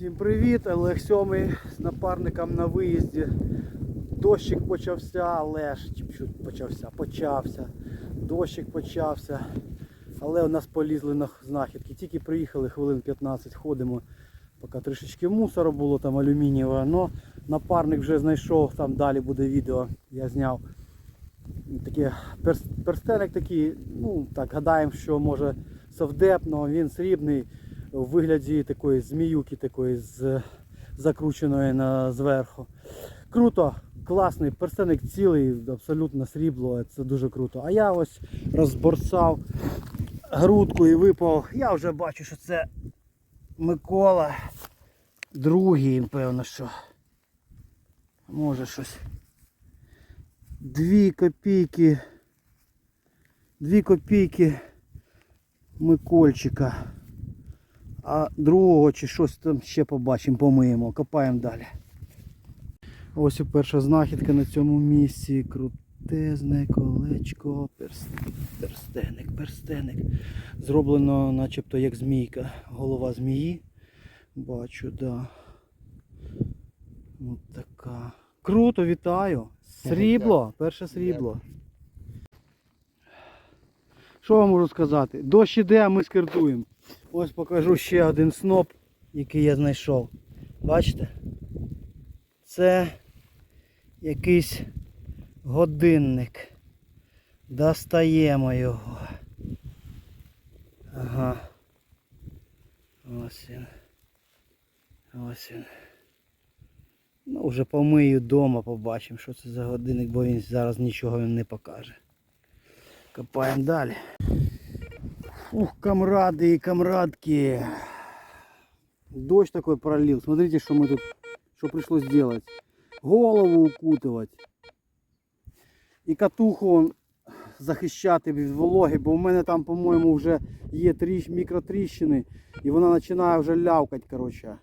Всім привіт, Олег Сьомий з напарником на виїзді. Дощик почався, але ж почався, почався. Дощик почався. Але у нас полізли на знахідки. Тільки приїхали, хвилин 15 ходимо. Поки трішечки мусору було там алюмінієвого. Но напарник вже знайшов, там далі буде відео, я зняв. Таке перс- такий, ну так гадаємо, що може совдеп, але він срібний у вигляді такої зміюки такої з закрученої на зверху. Круто, класний перстенник цілий, абсолютно срібло, це дуже круто. А я ось розборсав грудку і випав. Я вже бачу, що це Микола. Другий, певно, що. Може щось. Дві копійки. Дві копійки Микольчика. А другого чи щось там ще побачимо, помиємо, копаємо далі. Ось і перша знахідка на цьому місці. Крутезне колечко, перстеник, перстеник. Зроблено начебто як змійка. Голова змії. Бачу, да. От така. Круто, вітаю. Срібло, перше срібло. Що вам можу сказати? Дощ іде, а ми скиртуємо. Ось покажу ще один сноп, який я знайшов. Бачите? Це якийсь годинник. Достаємо його. Ага. Ось він. Ось він. Ну, вже помию вдома, побачимо, що це за годинник, бо він зараз нічого не покаже. Копаємо далі. Ух, камрады и камрадки. Дождь такой пролил. Смотрите, что мы тут, что пришлось сделать. Голову укутувати. І катуху он захищати від вологи, бо в мене там, по-моєму, вже є тріщ, мікротріщини, і вона починає вже лявкати, коротше,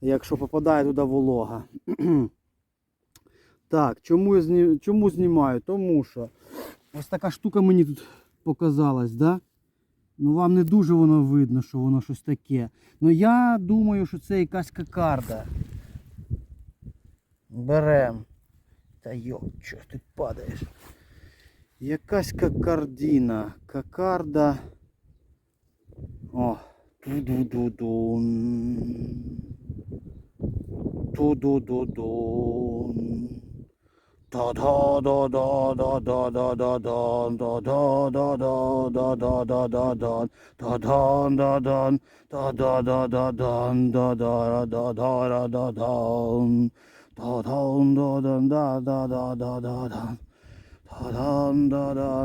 якщо попадає туди волога. так, чому, я зні... чому знімаю? Тому що ось така штука мені тут показалась, да? Ну вам не дуже воно видно, що воно щось таке. Ну я думаю, що це якась кокарда. Берем. Та йо, ж ти падаєш? Якась кокардіна. Кокарда. О. Ту-ду-ду-дун. Ту-ду-ду-дун.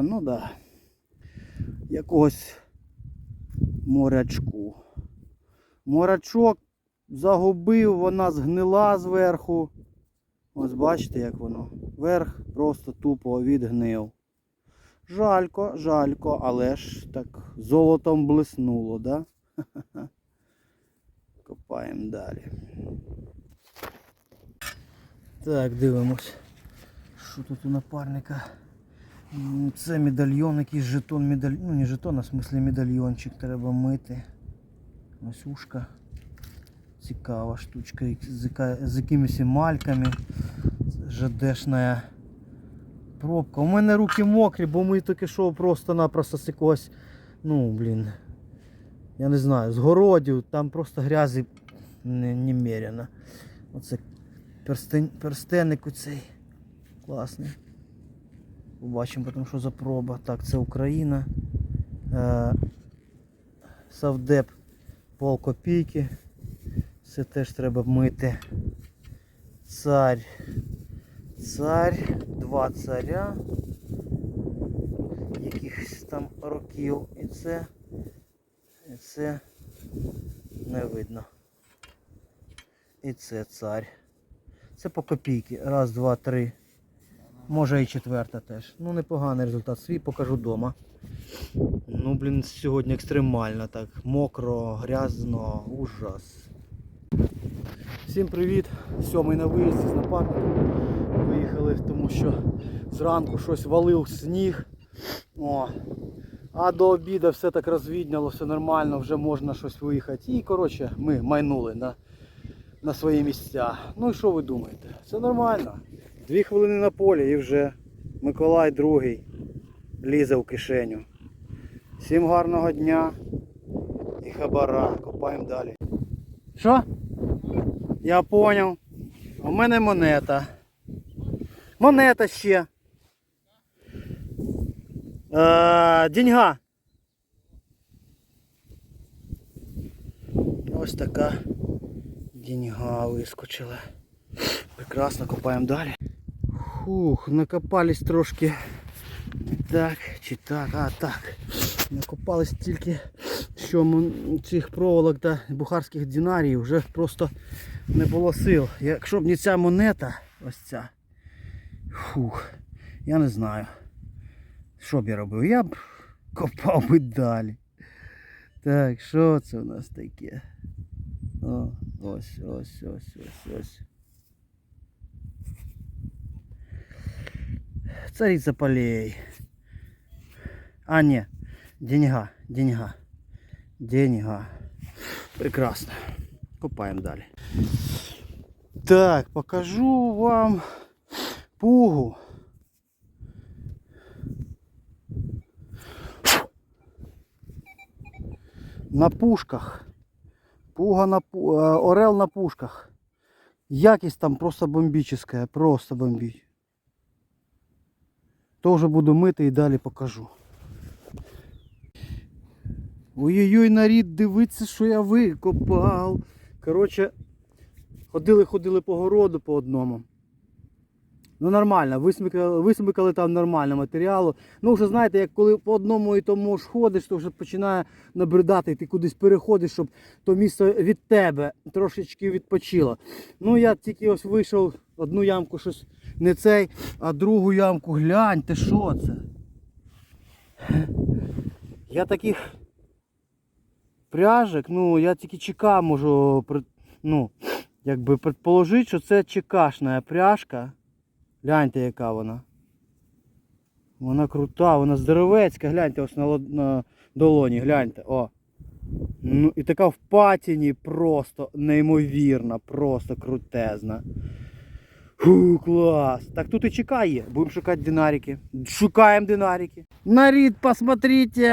Ну да. Якогось морячку. Морячок загубив, вона згнила зверху. Ось бачите, як воно. Верх просто тупо відгнив. Жалько, жалько, але ж так золотом блиснуло, да? Копаємо далі. Так, дивимось. Що тут у напарника? Це медальйон, якийсь жетон медаль... Ну не жетон, а в смислі медальйончик треба мити. Ось ушка. Цікава штучка з, якимись емальками. ЖДшна пробка. У мене руки мокрі, бо ми тільки що просто-напросто з якогось, ну блін, я не знаю, з городів, там просто грязі не- немерено. Оце перстен, перстенник оцей. Класний. Побачимо потім, що за проба. Так, це Україна. Е, Савдеп пол копійки. Це теж треба мити. Царь. Царь. Два царя. Якихось там років. І це. І це не видно. І це царь. Це по копійки. Раз, два, три. Може і четверта теж. Ну непоганий результат. Свій покажу вдома. Ну, блін, сьогодні екстремально так. Мокро, грязно, ужас. Всім привіт! Сьомий на виїзді з напарником. Виїхали, тому що зранку щось валив сніг. О. А до обіду все так розвідняло, все нормально, вже можна щось виїхати. І коротше ми майнули. Да? на свої місця. Ну і що ви думаєте? Це нормально. Дві хвилини на полі і вже Миколай другий лізе в кишеню. Всім гарного дня і хабара. Копаємо далі. Що? Я поняв. У мене монета. Монета ще. Е, деньга. Ось така деньга вискочила. Прекрасно, копаємо далі. Фух, накопались трошки. Так, чи так, а так. Накопались тільки, що цих проволок та бухарських динарій вже просто не було сил. Якщо б не ця монета, ось ця. Фух, я не знаю. Що б я робив? Я б копав би далі. Так, що це у нас таке? О, ось, ось, ось, ось, ось. Царица полей. А, ні. Деньга, деньга. Деньга. Прекрасно. Копаємо далі. Так, покажу вам пугу. На пушках. Пуга на пу- э, орел на пушках. Якість там просто бомбическая, просто бомбить. Тоже буду мити і далі покажу. Ой-ой-ой, нарід, дивіться, що я викопав. Коротше, ходили, ходили по городу по одному. Ну нормально, висмикали, висмикали там нормально матеріалу. Ну вже знаєте, як коли по одному і тому ж ходиш, то вже починає набридати, і ти кудись переходиш, щоб то місце від тебе трошечки відпочило. Ну я тільки ось вийшов, одну ямку щось не цей, а другу ямку гляньте, що це? Я таких пряжек, ну я тільки ЧК можу ну, якби предположити, що це ЧКшна пряжка. Гляньте, яка вона. Вона крута, вона здоровецька, гляньте ось на, на долоні, гляньте. О. Ну і така в патіні просто неймовірна, просто крутезна. Фу, клас. Так тут і чекає. Будемо шукати динарики. Шукаємо динарики. Нарід, посмотрите,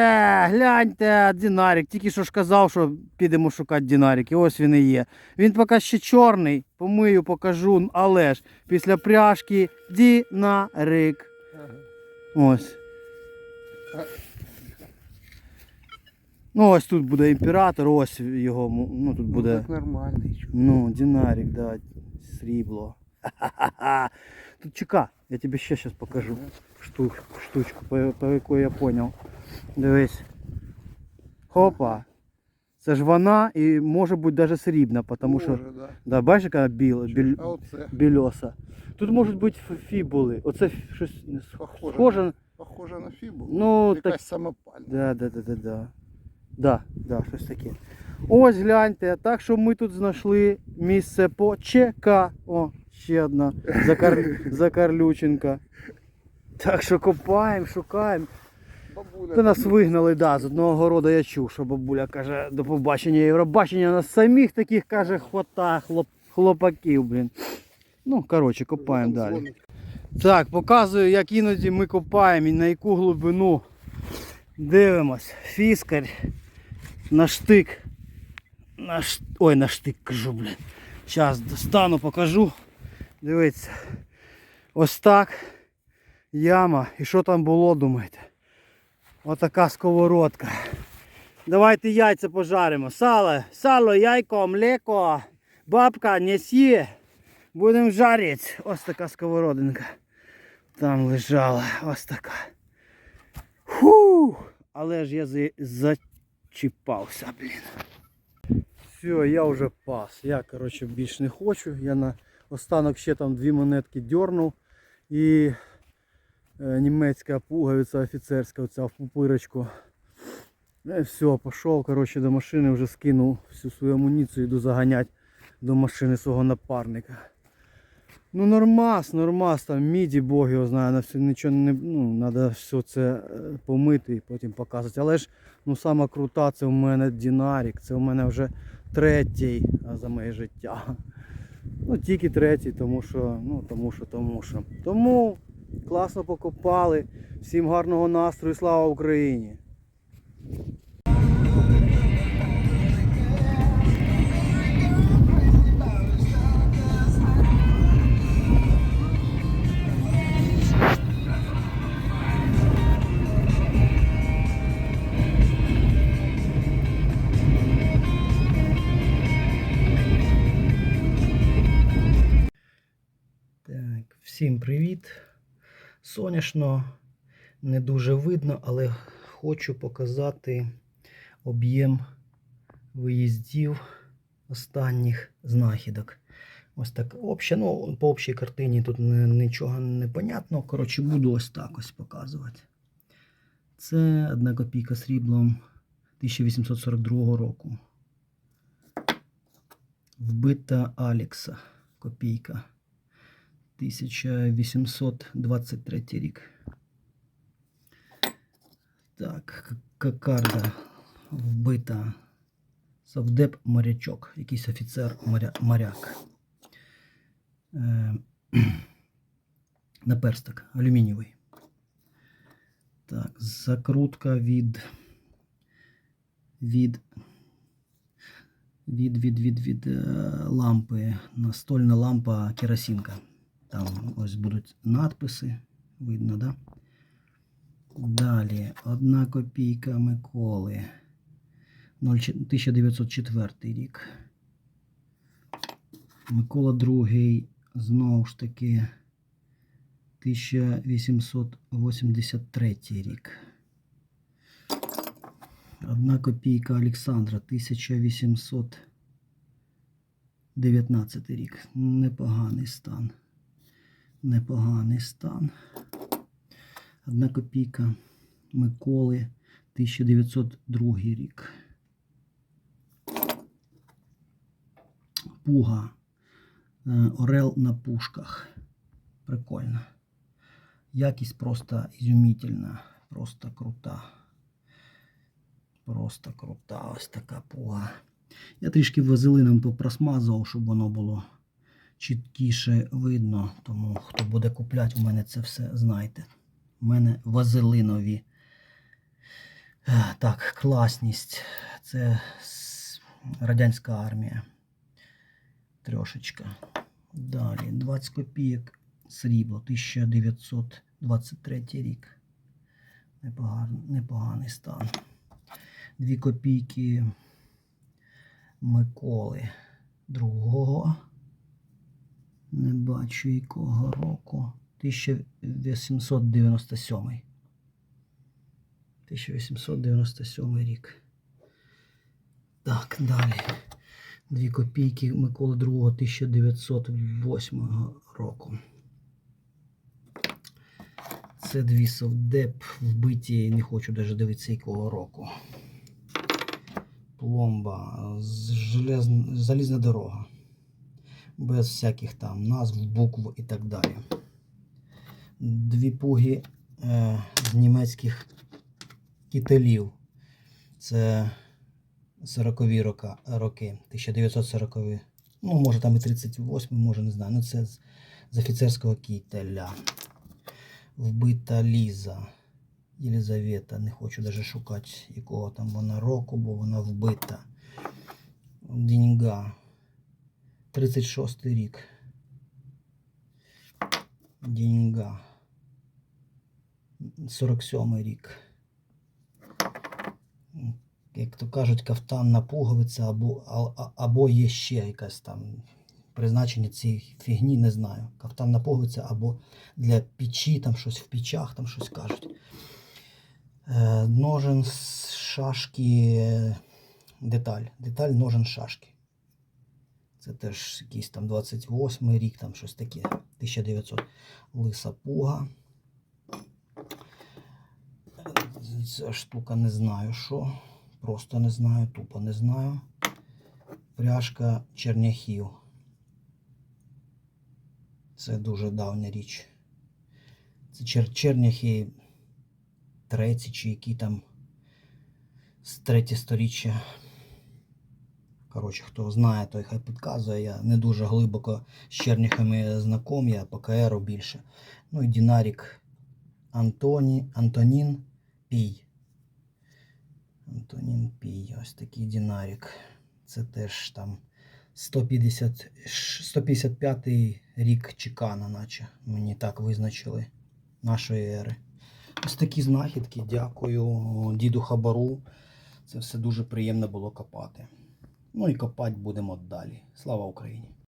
гляньте, динарик. Тільки що ж казав, що підемо шукати динарики. Ось він і є. Він поки ще чорний. Помию, покажу, але ж після пряжки динарик. Ось. Ну ось тут буде імператор, ось його, ну тут буде. Так нормальний. Ну, динарик, да, срібло. Ха-ха-ха. Тут чека, я тебе ще зараз покажу штук, штучку, по, по якої я понял. Дивись. Хопа. Це ж вона і може бути навіть срібна, тому що. Може, да. Да, бачиш, яка біла, біль, А оце більоса. Тут можуть бути ф- фібули. Оце ф- щось не сх- Похоже. схоже. похоже на фібу. Ну, Якась так. самопальна. Да, да, да, да, да. Да, да, щось таке. Ось гляньте, так що ми тут знайшли місце по ЧК. О, ще одна Закар... Закарлюченка. Так що копаємо, шукаємо. Бабуля. Та нас вигнали, да, з одного городу я чув, що бабуля каже, до побачення Євробачення, нас самих таких каже, хвата, хлоп... хлопаків, блін. Ну, коротше, копаємо далі. Так, показую, як іноді ми копаємо і на яку глибину. Дивимось. Фіскарь на штик. На ш... Ой, на штик кажу, блін. Зараз достану, покажу. Дивіться. Ось так. Яма. І що там було, думаєте? Отака сковородка. Давайте яйця пожаримо. Сало, сало, яйко, млеко. Бабка, неси. Будемо жарити. Ось така сковородинка. Там лежала ось така. Фу! Але ж я зачіпався, блін. Все, я вже пас. Я, коротше, більш не хочу. Я на останок ще там дві монетки дьорнув. І е, німецька пуговиця офіцерська, оця в пупирочку. Ну і все, пішов, коротше, до машини вже скинув всю свою амуніцію, йду заганяти до машини свого напарника. Ну нормас, нормас, там міді Бог його знає, на все нічого не ну, треба все це е, помити і потім показувати. Але ж ну крута, це у мене Дінарік, це у мене вже третій за моє життя. Ну, тільки третій, тому що, ну, тому що, тому що. Тому класно покопали. Всім гарного настрою, слава Україні! Привіт. Сонячно, не дуже видно, але хочу показати об'єм виїздів останніх знахідок. Ось так обща, ну, по общій картині тут нічого не понятно. Коротше, буду ось так ось показувати. Це одна копійка сріблом 1842 року. Вбита Алікса копійка. 1823 рік. Так, кокарда вбита. Совдеп морячок, якийсь офіцер моря, моряк. Е, наперсток алюмінієвий. Так, закрутка від. Від. Від, від, від, від е, лампи. Настольна лампа керосинка. Там ось будуть надписи. Видно, да? Далі. Одна копійка Миколи. 1904 рік. Микола II, знову ж таки, 1883 рік. Одна копійка Олександра, 1819 рік. Непоганий стан. Непоганий стан. Одна копійка Миколи, 1902 рік. Пуга. Е, Орел на пушках. Прикольно. Якість просто ізумітельна. Просто крута. Просто крута ось така пуга. Я трішки вазелином попросмазував, щоб воно було чіткіше видно. Тому хто буде купляти, у мене це все знайте. У мене вазелинові. Е, Так, класність. Це радянська армія. Трошечка. Далі 20 копійок срібло, 1923 рік. Непоганий, непоганий стан. 2 копійки Миколи другого. Не бачу якого року. 1897. 1897 рік. Так, далі. Дві копійки Миколи II 1908 року. Це дві совдеп вбиті, не хочу навіть дивитися якого року. Пломба, залізна дорога. Без всяких там назв, букв і так далі. Дві пуги е, з німецьких кителів. Це 40-ві рока, роки, 1940 Ну, може там і 38, може не знаю. Ну це з, з офіцерського кітеля. Вбита Ліза. Єлизавета. Не хочу навіть шукати, якого там вона року, бо вона вбита. Деньга. 36 рік. Деньга. 47 рік як то кажуть, кафтанна пуговиця, або, а- або є ще якась там призначення цієї фігні, не знаю. Кафтанна пуговиця або для печі, там щось в печах, там щось кажуть. Е, ножен шашки, е, деталь. Деталь ножен шашки. Це теж якийсь там 28 рік, там щось таке. 1900. Лиса пуга. Ця штука не знаю що. Просто не знаю, тупо не знаю. Пряжка черняхів. Це дуже давня річ. Це чер черняхи треті чи які там з третє сторіччя. Коротше, хто знає, той хай підказує. Я не дуже глибоко з черніхами знаком, я по КРу більше. Ну і Дінарік Антоні, Антонін Пій. Антонін Пій, ось такий Дінарік. Це теж там 150, 155 рік Чекана, наче мені так визначили нашої ери. Ось такі знахідки. Дякую діду Хабару. Це все дуже приємно було копати. Ну і копати будемо далі. Слава Україні!